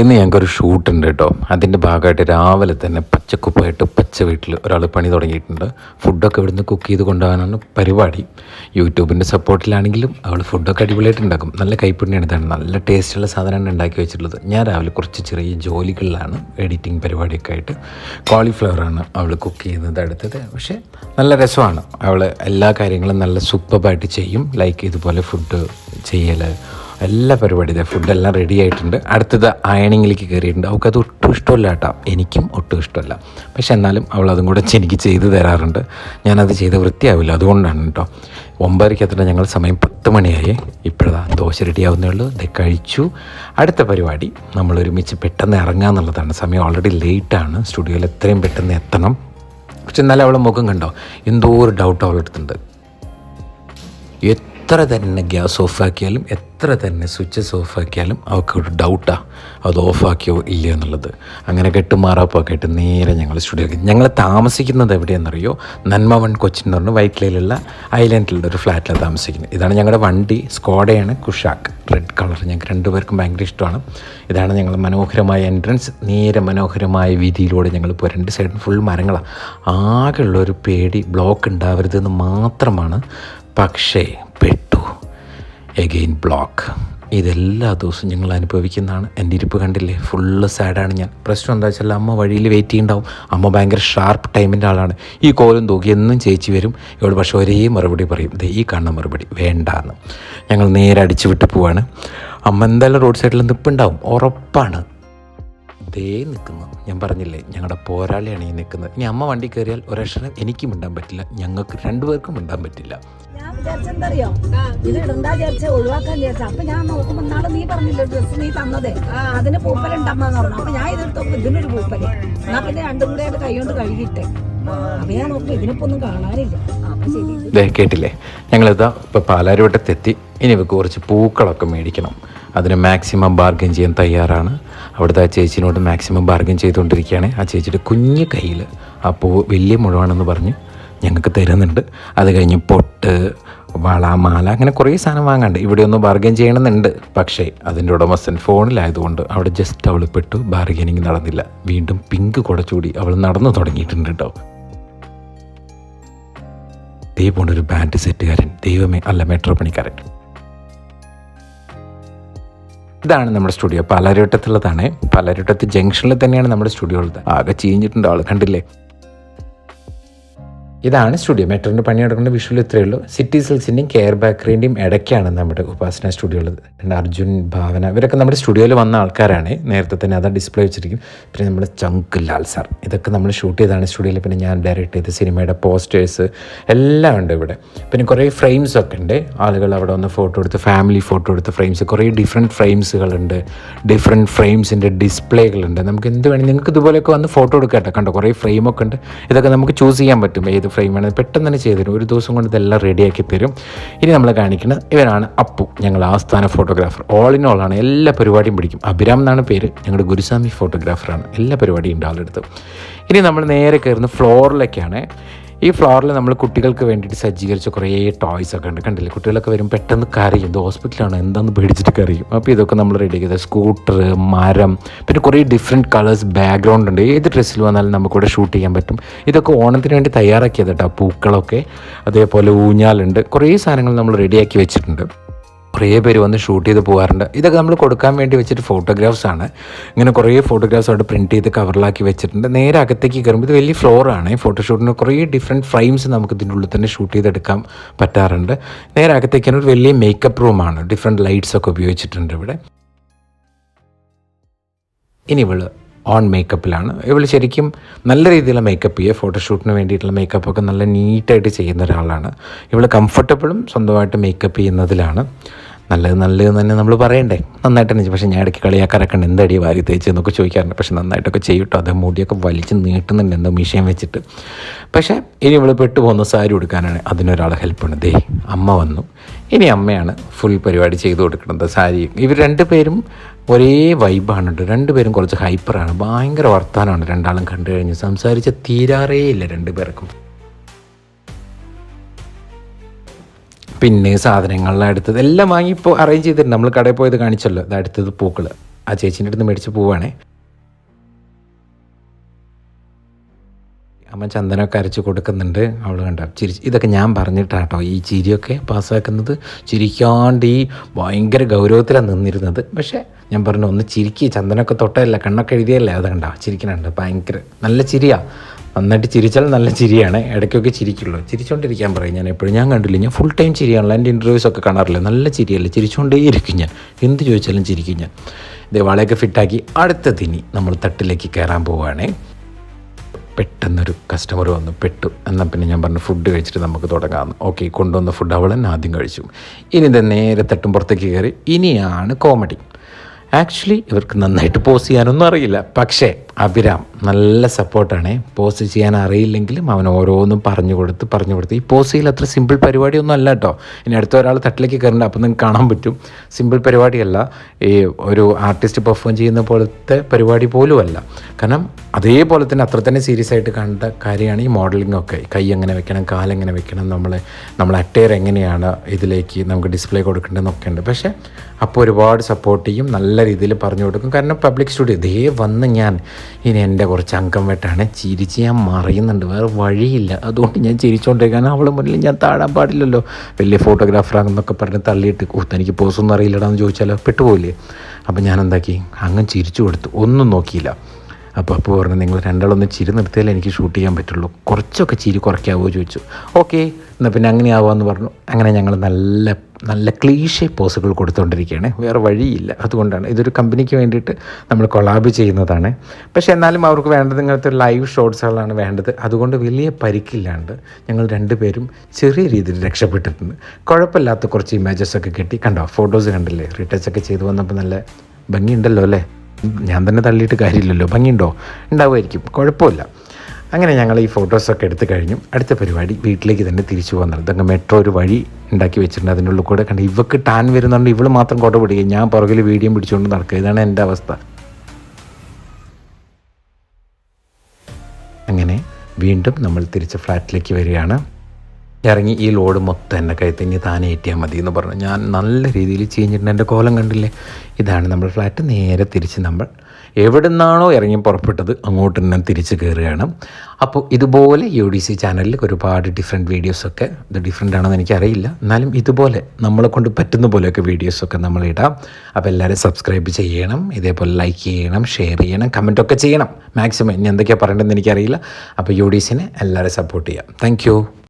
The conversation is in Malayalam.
ഇന്ന് ഞങ്ങൾക്കൊരു ഷൂട്ട് ഉണ്ട് കേട്ടോ. അതിന്റെ ഭാഗമായിട്ട് രാവിലെ തന്നെ പച്ചക്കുപ്പായിട്ട് പച്ച വീട്ടിൽ ഒരാൾ പണി തുടങ്ങിയിട്ടുണ്ട്. ഫുഡൊക്കെ ഇവിടുന്ന് കുക്ക് ചെയ്ത് കൊണ്ടുപോകാനാണ് പരിപാടി. യൂട്യൂബിന്റെ സപ്പോർട്ടിലാണെങ്കിലും അവൾ ഫുഡൊക്കെ അടിപൊളിയായിട്ട് ഉണ്ടാക്കും നല്ല കൈപ്പുണ്യാണ് ഇതാണ്. നല്ല ടേസ്റ്റുള്ള സാധനമാണ് ഉണ്ടാക്കി വെച്ചിട്ടുള്ളത്. ഞാൻ രാവിലെ കുറച്ച് ചെറിയ ജോലികളിലാണ് എഡിറ്റിംഗ് പരിപാടിയൊക്കെ ആയിട്ട് കോളിഫ്ലവറാണ് അവൾ കുക്ക് ചെയ്യുന്നത് അടുത്തത്. പക്ഷേ നല്ല രസമാണ്. അവൾ എല്ലാ കാര്യങ്ങളും നല്ല സൂപ്പറായിട്ട് ചെയ്യും. ലൈക്ക് ഇതുപോലെ ഫുഡ് ചെയ്യൽ എല്ലാ പരിപാടി ഇതേ ഫുഡെല്ലാം റെഡി ആയിട്ടുണ്ട്. അടുത്തത് അയണിങ്ങിലേക്ക് കയറിയിട്ടുണ്ട്. അവൾക്ക് അത് ഒട്ടും ഇഷ്ടമല്ല കേട്ടോ. എനിക്കും ഒട്ടും ഇഷ്ടമല്ല. പക്ഷെ എന്നാലും അവൾ അതും കൂടെ എനിക്ക് ചെയ്തു തരാറുണ്ട്. ഞാനത് ചെയ്ത് വൃത്തിയാവില്ല. അതുകൊണ്ടാണ് കേട്ടോ. ഒമ്പതരയ്ക്ക് എത്തണം ഞങ്ങൾ സമയം പത്ത് മണിയായി. ഇപ്പോഴതാ ദോശ റെഡിയാവുന്നേ ഉള്ളൂ. ഇത് കഴിച്ചു. അടുത്ത പരിപാടി നമ്മൾ ഒരുമിച്ച് പെട്ടെന്ന് ഇറങ്ങുക എന്നുള്ളതാണ്. സമയം ഓൾറെഡി ലേറ്റാണ് സ്റ്റുഡിയോയിൽ എത്രയും പെട്ടെന്ന് എത്തണം. പക്ഷെ എന്നാലും അവളെ മുഖം കണ്ടോ? എന്തോ ഒരു ഡൗട്ട് അവളെടുത്തുണ്ട് എത്ര തന്നെ ഗ്യാസ് ഓഫാക്കിയാലും എത്ര തന്നെ സ്വിച്ചസ് ഓഫാക്കിയാലും അവൾക്ക് ഒരു ഡൗട്ടാണ് അത് ഓഫാക്കിയോ ഇല്ലയോ എന്നുള്ളത്. അങ്ങനെ കെട്ടുമാറാപ്പൊക്കെ ആയിട്ട് നേരെ ഞങ്ങൾ സ്റ്റുഡിയോക്ക്. ഞങ്ങൾ താമസിക്കുന്നത് എവിടെയെന്നറിയോ? നന്മവൺ കൊച്ചിൻ എന്ന് പറഞ്ഞ വൈറ്റ്ലയിലുള്ള ഐലൻഡിലുള്ള ഒരു ഫ്ലാറ്റിലാണ് താമസിക്കുന്നത്. ഇതാണ് ഞങ്ങളുടെ വണ്ടി സ്കോഡയാണ് കുഷാക്ക്. റെഡ് കളർ ഞങ്ങൾക്ക് രണ്ടുപേർക്കും ഭയങ്കര ഇഷ്ടമാണ്. ഇതാണ് ഞങ്ങൾ മനോഹരമായ എൻട്രൻസ് നേരെ മനോഹരമായ വീതിയിലൂടെ ഞങ്ങൾ ഇപ്പോൾ രണ്ട് സൈഡും ഫുൾ മരങ്ങളാണ് ആകെയുള്ള ഒരു പേടി ബ്ലോക്ക് ഉണ്ടാവരുതെന്ന് മാത്രമാണ്. പക്ഷേ പെട്ടു. എഗെയിൻ ബ്ലോക്ക് ഇതെല്ലാ ദിവസവും ഞങ്ങൾ അനുഭവിക്കുന്നതാണ്. എന്റെ ഇരിപ്പ് കണ്ടില്ലേ? ഫുള്ള് സാഡാണ് ഞാൻ. പ്രശ്നം എന്താ വെച്ചാൽ അമ്മ വഴിയിൽ വെയിറ്റ് ചെയ്യുന്നുണ്ടാവും അമ്മ ഭയങ്കര ഷാർപ്പ് ടൈമിന്റെ ആളാണ്. ഈ കോലും തൂക്കി എന്നും ചേച്ചി വരും. ഇവിടെ പക്ഷേ ഒരേ മറുപടി പറയും. ദേ ഈ കാണുന്ന മറുപടി. വേണ്ട എന്ന് ഞങ്ങൾ നേരെ അടിച്ചു വിട്ട് പോവാണ്. അമ്മ എന്തായാലും റോഡ് സൈഡിൽ നിൽപ്പുണ്ടാവും ഉറപ്പാണ്. ദേ നിൽക്കുന്നു. ഞാൻ പറഞ്ഞില്ലേ ഞങ്ങളുടെ പോരാളിയാണ് ഈ നിൽക്കുന്നത്. ഇനി അമ്മ വണ്ടി കയറിയാൽ ഒരക്ഷരം എനിക്കും മിണ്ടാൻ പറ്റില്ല. ഞങ്ങൾക്ക് രണ്ടുപേർക്കും മിണ്ടാൻ പറ്റില്ല. ഞാൻ വിചാരിച്ചെന്തറിയോ ഇത് ഇടണ്ടാ വിചാരിച്ച ഒഴിവാക്കാൻ വിചാരിച്ച. അപ്പൊ ഞാൻ നോക്കുമ്പോ നാളെ നീ പറഞ്ഞില്ലേ ഡ്രസ് നീ തന്നതേ. അതിന് പൂപ്പലുണ്ടമ്മന്ന് പറഞ്ഞു. അപ്പൊ ഞാൻ ഇതെടുത്തപ്പോ ഇതിനൊരു പൂപ്പൽ. എന്നാ പിന്നെ രണ്ടും കൂടെ അത് കൈകൊണ്ട് കഴുകിട്ടെ അപ്പൊ ഞാൻ നോക്കുമ്പോ ഇതിനിപ്പോ ഒന്നും കാണാനില്ല. അപ്പൊ ശരി. ഇത് ദേ കേട്ടില്ലേ? ഞങ്ങളിതാ ഇപ്പൊ പാലാരിവട്ടത്തെത്തി. ഇനി ഇവർക്ക് കുറച്ച് പൂക്കളൊക്കെ മേടിക്കണം. അതിന് മാക്സിമം ബാർഗൻ ചെയ്യാൻ തയ്യാറാണ്. അവിടുത്തെ ആ ചേച്ചിനോട് മാക്സിമം ബാർഗൻ ചെയ്തുകൊണ്ടിരിക്കുകയാണ്. ആ ചേച്ചിയുടെ കുഞ്ഞ് കയ്യിൽ ആ പൂ വലിയ മുഴുവാണെന്ന് പറഞ്ഞ് ഞങ്ങൾക്ക് തരുന്നുണ്ട്. അത് കഴിഞ്ഞ് പൊട്ട് വള മാല അങ്ങനെ കുറേ സാധനം വാങ്ങാണ്ട്. ഇവിടെ ഒന്ന് ബാർഗൻ ചെയ്യണമെന്നുണ്ട്. പക്ഷേ അതിന്റെ ഉടമസ്ഥൻ ഫോണിലായതുകൊണ്ട് അവിടെ ജസ്റ്റ് അവൾ പെട്ടു. ബാർഗനിങ് നടന്നില്ല. വീണ്ടും പിങ്ക് കുടച്ചൂടി അവൾ നടന്നു തുടങ്ങിയിട്ടുണ്ട് കേട്ടോ. ദൈവമുണ്ട് ഒരു ബാൻഡ് സെറ്റുകാരൻ ദൈവമേ അല്ല മെട്രോ പണിക്കാരൻ. ഇതാണ് നമ്മുടെ സ്റ്റുഡിയോ. പാലാരിവട്ടത്തുള്ളതാണ് പാലാരിവട്ടത്ത് ജംഗ്ഷനിൽ തന്നെയാണ് നമ്മുടെ സ്റ്റുഡിയോ ഉള്ളത്. ആകെ ചീഞ്ഞിട്ടുണ്ട് ആൾ കണ്ടില്ലേ? ഇതാണ് സ്റ്റുഡിയോ. മെട്രോന്റെ പണിയെടുക്കുന്ന വിഷ്വൽ ഇത്രയേ ഉള്ളൂ. സിറ്റി സിൽസിന്റെയും കെയർ ബാക്കറിന്റെയും ഇടയ്ക്കാണ് നമ്മുടെ ഉപാസന സ്റ്റുഡിയോ ഉള്ളത് അർജുൻ ഭാവന ഇവരൊക്കെ നമ്മുടെ സ്റ്റുഡിയോയിൽ വന്ന ആൾക്കാരാണ്. നേരത്തെ തന്നെ അതാ ഡിസ്പ്ലേ വെച്ചിരിക്കും. പിന്നെ നമ്മുടെ ചങ്ക് ലാൽ സാർ. ഇതൊക്കെ നമ്മൾ ഷൂട്ട് ചെയ്താണ് സ്റ്റുഡിയോയിൽ. പിന്നെ ഞാൻ ഡയറക്റ്റ് ചെയ്ത സിനിമയുടെ പോസ്റ്റേഴ്സ് എല്ലാം ഉണ്ട് ഇവിടെ. പിന്നെ കുറേ ഫ്രെയിംസ് ഒക്കെ ഉണ്ട്. ആളുകൾ അവിടെ വന്ന് ഫോട്ടോ എടുത്ത് ഫാമിലി ഫോട്ടോ എടുത്ത് ഫ്രെയിംസ് കുറേ ഡിഫറെന്റ് ഫ്രെയിംസുകളുണ്ട് ഡിഫറെന്റ് ഫ്രെയിംസിന്റെ ഡിസ്പ്ലേകളുണ്ട് നമുക്ക് എന്ത് വേണമെങ്കിൽ നിങ്ങൾക്ക് ഇതുപോലെയൊക്കെ വന്ന് ഫോട്ടോ എടുക്കാം കേട്ടോ. കണ്ടോ? കുറേ ഫ്രെയിമൊക്കെ ഉണ്ട്. ഇതൊക്കെ നമുക്ക് ചൂസ് ചെയ്യാൻ പറ്റും. ഏത് ഫ്രെയിം വേണം പെട്ടെന്ന് തന്നെ ചെയ്തു തരും. ഒരു ദിവസം കൊണ്ട് ഇതെല്ലാം റെഡിയാക്കി തരും. ഇനി നമ്മൾ കാണിക്കുന്നത് ഇവരാണ് അപ്പു. ഞങ്ങൾ ആസ്ഥാന ഫോട്ടോഗ്രാഫർ ഓൾ ഇൻ ഓൾ ആണ്. എല്ലാ പരിപാടിയും പിടിക്കും. അഭിരാം എന്നാണ് പേര്. ഞങ്ങളുടെ ഗുരുസ്വാമി ഫോട്ടോഗ്രാഫറാണ് എല്ലാ പരിപാടിയും ഉണ്ട് ആളെടുത്ത് ഇനി നമ്മൾ നേരെ കയറുന്ന ഫ്ലോറിലേക്കാണ് ഈ ഫ്ലോറിൽ നമ്മൾ കുട്ടികൾക്ക് വേണ്ടിയിട്ട് സജ്ജീകരിച്ച കുറേ ടോയ്സ് ഒക്കെ ഉണ്ട്. കണ്ടില്ലേ? കുട്ടികളൊക്കെ വരും പെട്ടെന്ന് കരയും. ഇത് ഹോസ്പിറ്റലാണ് എന്താന്ന് പേടിച്ചിട്ട് കരയും. അപ്പോൾ ഇതൊക്കെ നമ്മൾ റെഡി ചെയ്തത് സ്കൂട്ടർ മരം പിന്നെ കുറേ ഡിഫറെന്റ് കളേഴ്സ് ബാക്ക്ഗ്രൗണ്ട് ഉണ്ട്. ഏത് ഡ്രസ്സിൽ വന്നാലും നമുക്കിവിടെ ഷൂട്ട് ചെയ്യാൻ പറ്റും. ഇതൊക്കെ ഓണത്തിന് വേണ്ടി തയ്യാറാക്കിയത് കേട്ടോ പൂക്കളൊക്കെ. അതേപോലെ ഊഞ്ഞാലുണ്ട്. കുറേ സാധനങ്ങൾ നമ്മൾ റെഡിയാക്കി വെച്ചിട്ടുണ്ട്. കുറേ പേര് വന്ന് ഷൂട്ട് ചെയ്ത് പോകാറുണ്ട്. ഇതൊക്കെ നമ്മൾ കൊടുക്കാൻ വേണ്ടി വെച്ചിട്ട് ഫോട്ടോഗ്രാഫ്സ് ആണ്. ഇങ്ങനെ കുറേ ഫോട്ടോഗ്രാഫ്സ് അവിടെ പ്രിന്റ് ചെയ്ത് കവറിലാക്കി വെച്ചിട്ടുണ്ട്. നേരെ അകത്തേക്ക് കയറുമ്പോൾ ഇത് വലിയ ഫ്ലോറാണ് ഫോട്ടോഷൂട്ടിന് കുറേ ഡിഫറെന്റ് ഫ്രെയിംസ് നമുക്ക് ഇതിന്റെ ഉള്ളിൽ തന്നെ ഷൂട്ട് ചെയ്തെടുക്കാൻ പറ്റാറുണ്ട്. നേരെ അകത്തേക്കാണ് ഒരു വലിയ മേക്കപ്പ് റൂമാണ് ഡിഫറെന്റ് ലൈറ്റ്സ് ഒക്കെ ഉപയോഗിച്ചിട്ടുണ്ട് ഇവിടെ. ഇനി ഇവൾ ഓൺ മേക്കപ്പിലാണ് ഇവൾ ശരിക്കും നല്ല രീതിയിലുള്ള മേക്കപ്പ് ചെയ്യുക. ഫോട്ടോഷൂട്ടിന് വേണ്ടിയിട്ടുള്ള മേക്കപ്പൊക്കെ നല്ല നീറ്റായിട്ട് ചെയ്യുന്ന ഒരാളാണ്. ഇവൾ കംഫർട്ടബിളും സ്വന്തമായിട്ട് മേക്കപ്പ് ചെയ്യുന്നതിലാണ്. നല്ലത് നല്ലത് തന്നെ നമ്മൾ പറയണ്ടേ? നന്നായിട്ട് തന്നെ പക്ഷേ ഞാൻ ഇടയ്ക്ക് കളിയാക്കാറൊക്കെ എന്തടി വാരി തേച്ച് എന്നൊക്കെ ചോദിക്കാറുണ്ട്. പക്ഷേ നന്നായിട്ടൊക്കെ ചെയ്യട്ടോ? അത് മുടിയൊക്കെ വലിച്ച് നീട്ടുന്നുണ്ട്. എന്തോ മിഷയം വെച്ചിട്ട്. പക്ഷേ ഇനി ഇവൾ പെട്ടുപോകുന്ന സാരി ഉടുക്കാനാണ് അതിനൊരാൾ ഹെൽപ്പ് ഉണ്ട് ദേ അമ്മ വന്നു. ഇനി അമ്മയാണ് ഫുൾ പരിപാടി ചെയ്തു കൊടുക്കുന്നത്. സാരി. ഇവർ രണ്ടുപേരും ഒരേ വൈബാണ് കേട്ടോ രണ്ടുപേരും കുറച്ച് ഹൈപ്പറാണ്. ഭയങ്കര വർത്താനമാണ്. രണ്ടാളും കണ്ടു കഴിഞ്ഞ് സംസാരിച്ച തീരാറേ ഇല്ല രണ്ടുപേർക്കും പിന്നെ സാധനങ്ങളുടെ അടുത്തത് എല്ലാം വാങ്ങി ഇപ്പോൾ അറേഞ്ച് ചെയ്തിട്ടുണ്ട് നമ്മൾ കടയിൽ പോയത് കാണിച്ചല്ലോ. ഇത് അടുത്തത് പൂക്കൾ ആ ചേച്ചീന്റെ അടുത്ത് മേടിച്ച് പോവുകയാണേ അമ്മ ചന്ദനമൊക്കെ അരച്ച് കൊടുക്കുന്നുണ്ട്. അവൾ കണ്ട. ചിരി ഇതൊക്കെ ഞാൻ പറഞ്ഞിട്ടാട്ടോ ഈ ചിരിയൊക്കെ പാസ്സാക്കുന്നത്. ചിരിക്കാണ്ട് ഈ ഭയങ്കര ഗൗരവത്തിലാണ് നിന്നിരുന്നത്. പക്ഷേ ഞാൻ പറഞ്ഞു ഒന്ന് ചിരിക്കുക ചന്ദനമൊക്കെ തൊട്ടല്ല കണ്ണൊക്കെ എഴുതിയല്ലേ? അത് കണ്ട. ചിരിക്കണുണ്ട്. ഭയങ്കര നല്ല ചിരിയാ. നന്നായിട്ട് ചിരിച്ചാൽ നല്ല ചിരിയാണ്. ഇടയ്ക്കൊക്കെ ചിരിക്കുള്ളൂ. ചിരിച്ചുകൊണ്ടിരിക്കാൻ പറയും ഞാൻ എപ്പോഴും. ഞാൻ കണ്ടില്ല ഞാൻ ഫുൾ ടൈം ചിരിയാണല്ലോ. എന്റെ ഇന്റർവ്യൂസ് ഒക്കെ കാണാറില്ല? നല്ല ചിരിയല്ലേ? ചിരിച്ചുകൊണ്ടേയിരിക്കും ഞാൻ. എന്ത് ചോദിച്ചാലും ചിരിക്കും ഞാൻ. ഇത് വളയൊക്കെ ഫിറ്റാക്കി അടുത്ത തിനി നമ്മൾ തട്ടിലേക്ക് കയറാൻ പോവുകയാണേ. പെട്ടെന്നൊരു കസ്റ്റമർ വന്ന്. പെട്ടു. എന്നാൽ പിന്നെ ഞാൻ പറഞ്ഞു ഫുഡ് കഴിച്ചിട്ട് നമുക്ക് തുടങ്ങാമെന്ന് ഓക്കെ കൊണ്ടുവന്ന ഫുഡ് അവൾ തന്നെ ആദ്യം കഴിച്ചു. ഇനി ഇത് നേരെ തട്ടും പുറത്തേക്ക് കയറി. ഇനിയാണ് കോമഡി ആക്ച്വലി ഇവർക്ക് നന്നായിട്ട് പോസ് ചെയ്യാനൊന്നും അറിയില്ല. പക്ഷേ അഭിരാം നല്ല സപ്പോർട്ടാണ്. പോസ്റ്റ് ചെയ്യാൻ അറിയില്ലെങ്കിലും അവൻ ഓരോന്നും പറഞ്ഞു കൊടുത്ത് പറഞ്ഞു കൊടുത്ത്. ഈ പോസ്റ്റ് ചെയ്യൽ അത്ര സിമ്പിൾ പരിപാടിയൊന്നും അല്ല കേട്ടോ ഇനി അടുത്ത ഒരാൾ തട്ടിലേക്ക് കയറേണ്ട അപ്പം നിങ്ങൾക്ക് കാണാൻ പറ്റും. സിമ്പിൾ പരിപാടിയല്ല. ഈ ഒരു ആർട്ടിസ്റ്റ് പെർഫോം ചെയ്യുന്ന പോലത്തെ പരിപാടി പോലും അല്ല. കാരണം അതേപോലെ തന്നെ അത്ര തന്നെ സീരിയസ് ആയിട്ട് കണ്ട കാര്യമാണ് ഈ മോഡലിംഗ് ഒക്കെ. കൈ എങ്ങനെ വെക്കണം കാലെങ്ങനെ വെക്കണം നമ്മൾ നമ്മൾ അറ്റയർ എങ്ങനെയാണ് ഇതിലേക്ക് നമുക്ക് ഡിസ്പ്ലേ കൊടുക്കേണ്ടതെന്നൊക്കെ ഉണ്ട്. പക്ഷേ അപ്പോൾ ഒരുപാട് സപ്പോർട്ട് ചെയ്യും നല്ല രീതിയിൽ പറഞ്ഞു കൊടുക്കും. കാരണം പബ്ലിക് സ്റ്റുഡിയോ ഇതേ വന്ന് ഞാൻ ഇനി എന്റെ കുറച്ച് അംഗം വെട്ടാണ്. ചിരിച്ച് ഞാൻ മറിയുന്നുണ്ട്. വേറെ വഴിയില്ല. അതുകൊണ്ട് ഞാൻ ചിരിച്ചുകൊണ്ടിരിക്കാൻ അവളെ മുന്നിൽ ഞാൻ താഴാൻ പാടില്ലല്ലോ. വലിയ ഫോട്ടോഗ്രാഫറാണെന്നൊക്കെ പറഞ്ഞ് തള്ളിയിട്ട് ഓ തനിക്ക് പോസൊന്നും അറിയില്ലടാന്ന് ചോദിച്ചാലോ? പെട്ടുപോയില്ലേ? അപ്പം ഞാൻ എന്താക്കി? അങ്ങ് ചിരിച്ചു കൊടുത്തു. ഒന്നും നോക്കിയില്ല. അപ്പോൾ അപ്പോൾ പറഞ്ഞു നിങ്ങൾ രണ്ടാളൊന്ന് ചിരി നിർത്തിയാലേ എനിക്ക് ഷൂട്ട് ചെയ്യാൻ പറ്റുള്ളൂ. കുറച്ചൊക്കെ ചിരി കുറയ്ക്കാവോ? ചോദിച്ചു. ഓക്കെ എന്നാൽ പിന്നെ അങ്ങനെ ആവാമെന്ന് പറഞ്ഞു. അങ്ങനെ ഞങ്ങൾ നല്ല നല്ല ക്ലീഷേ പോസുകൾ കൊടുത്തുകൊണ്ടിരിക്കുകയാണ് വേറെ വഴിയില്ല. അതുകൊണ്ടാണ്. ഇതൊരു കമ്പനിക്ക് വേണ്ടിയിട്ട് നമ്മൾ കൊളാബ് ചെയ്യുന്നതാണ്. പക്ഷേ എന്നാലും അവർക്ക് വേണ്ടത് ഇങ്ങനത്തെ ലൈവ് ഷോട്ട്സുകളാണ് വേണ്ടത്. അതുകൊണ്ട് വലിയ പരിക്കില്ലാണ്ട് ഞങ്ങൾ രണ്ടുപേരും ചെറിയ രീതിയിൽ രക്ഷപ്പെട്ടിട്ടുണ്ട്. കുഴപ്പമില്ലാത്ത കുറച്ച് ഇമേജസ് ഒക്കെ കിട്ടി. കണ്ടോ? ഫോട്ടോസ് കണ്ടില്ലേ? റീടച്ച് ഒക്കെ ചെയ്തു വന്നപ്പോൾ നല്ല ഭംഗിയുണ്ടല്ലോ അല്ലേ? ഞാൻ തന്നെ തള്ളിയിട്ട് കാര്യമില്ലല്ലോ. ഭംഗിയുണ്ടോ? ഉണ്ടാവുമായിരിക്കും. കുഴപ്പമില്ല. അങ്ങനെ ഞങ്ങൾ ഈ ഫോട്ടോസൊക്കെ എടുത്തു കഴിഞ്ഞു. അടുത്ത പരിപാടി വീട്ടിലേക്ക് തന്നെ തിരിച്ചു പോകുന്നുണ്ട് ഇതങ്ങ് മെട്രോ ഒരു വഴി ഉണ്ടാക്കി വെച്ചിട്ടുണ്ട്. അതിന്റെ ഉള്ളിൽ കൂടെ കണ്ട് ഇവക്ക് ടാൻ വരുന്നുണ്ട്. ഇവൾ മാത്രം കോട്ട പിടിക്കുക ഞാൻ പുറകിൽ വീഡിയോ പിടിച്ചുകൊണ്ട് നടക്കുക. ഇതാണ് എന്റെ അവസ്ഥ. അങ്ങനെ വീണ്ടും നമ്മൾ തിരിച്ച് ഫ്ലാറ്റിലേക്ക് വരികയാണ്. ഇറങ്ങി ഈ ലോഡ് മൊത്തം എന്നെ കൈത്തന്നെ താനെ ഏറ്റിയാൽ മതി എന്ന് പറഞ്ഞു. ഞാൻ നല്ല രീതിയിൽ ചെയ്ഞ്ഞിട്ടുണ്ട് എന്റെ കോലം കണ്ടില്ലേ? ഇതാണ് നമ്മൾ ഫ്ലാറ്റ്. നേരെ തിരിച്ച് നമ്മൾ എവിടെ നിന്നാണോ ഇറങ്ങി പുറപ്പെട്ടത് അങ്ങോട്ട് തന്നെ തിരിച്ച് കയറുകയാണ്. അപ്പോൾ ഇതുപോലെ യു ഡി സി ചാനലിൽ ഒരുപാട് ഡിഫറെന്റ് വീഡിയോസൊക്കെ ഇത് ഡിഫറെന്റ് ആണെന്ന് എനിക്കറിയില്ല. എന്നാലും ഇതുപോലെ നമ്മളെ കൊണ്ട് പറ്റുന്ന പോലെയൊക്കെ വീഡിയോസൊക്കെ നമ്മൾ ഇടാം. അപ്പോൾ എല്ലാവരും സബ്സ്ക്രൈബ് ചെയ്യണം. ഇതേപോലെ ലൈക്ക് ചെയ്യണം ഷെയർ ചെയ്യണം കമന്റൊക്കെ ചെയ്യണം. മാക്സിമം ഇനി എന്തൊക്കെയാണ് പറയേണ്ടതെന്ന് എനിക്കറിയില്ല. അപ്പോൾ യു ഡി സിനെ എല്ലാവരും സപ്പോർട്ട് ചെയ്യാം. താങ്ക്